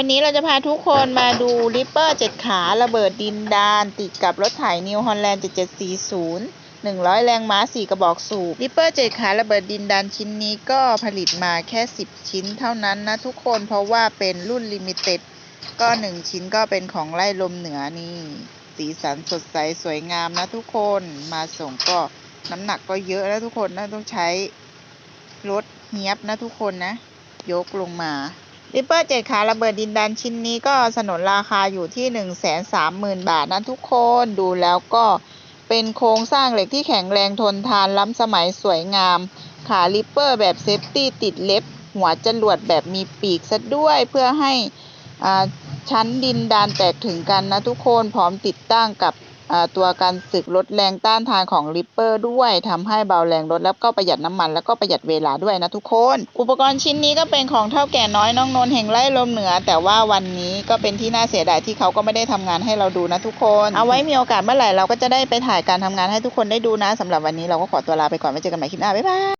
วันนี้เราจะพาทุกคนมาดูริปเปอร์เจ็ดขาระเบิดดินดานติดกับรถไถนิวฮอลแลนด์7740 100 แรงม้า 4 กระบอกสูบริปเปอร์เจ็ดขาระเบิดดินดานชิ้นนี้ก็ผลิตมาแค่ 10 ชิ้นเท่านั้นนะทุกคนเพราะว่าเป็นรุ่นลิมิเต็ดก็ 1 ชิ้นก็เป็นของไล่ลมเหนือนี่ สีสันสดใสสวยงามนะทุกคนมาส่งก็น้ำหนักก็เยอะนะทุกคนนะต้องใช้รถเฮียบนะทุกคนนะ ยกลงมา ริปเปอร์เจ็ดขาระเบิดดินแดนชิ้นนี้ก็สนนราคาอยู่ที่หนึ่งแสนสามหมื่นบาทนะทุกคนดูแล้วก็เป็นโครงสร้างเหล็กที่แข็งแรงทนทานล้ำสมัยสวยงาม ขาริปเปอร์แบบเซฟตี้ติดเล็บ หัวจรวดแบบมีปีกซะด้วยเพื่อให้อ่าชั้นดินดานแตกถึงกันนะทุกคนพร้อมติดตั้งกับ ตัวการสึกลดแรงต้านทานของริปเปอร์ด้วยทำให้เบาแรงรถแล้วก็ประหยัดน้ำมันแล้วก็ประหยัดเวลาด้วยนะทุกคน อุปกรณ์ชิ้นนี้ก็เป็นของเท่าแก่น้อยน้องนนท์แห่งไร่ลมเหนือ แต่ว่าวันนี้ก็เป็นที่น่าเสียดายที่เขาก็ไม่ได้ทำงานให้เราดูนะทุกคน เอาไว้มีโอกาสเมื่อไหร่เราก็จะได้ไปถ่ายการทำงานให้ทุกคนได้ดูนะสำหรับวันนี้เราก็ขอตัวลาไปก่อนไว้เจอกันใหม่คลิปหน้าบ๊ายบาย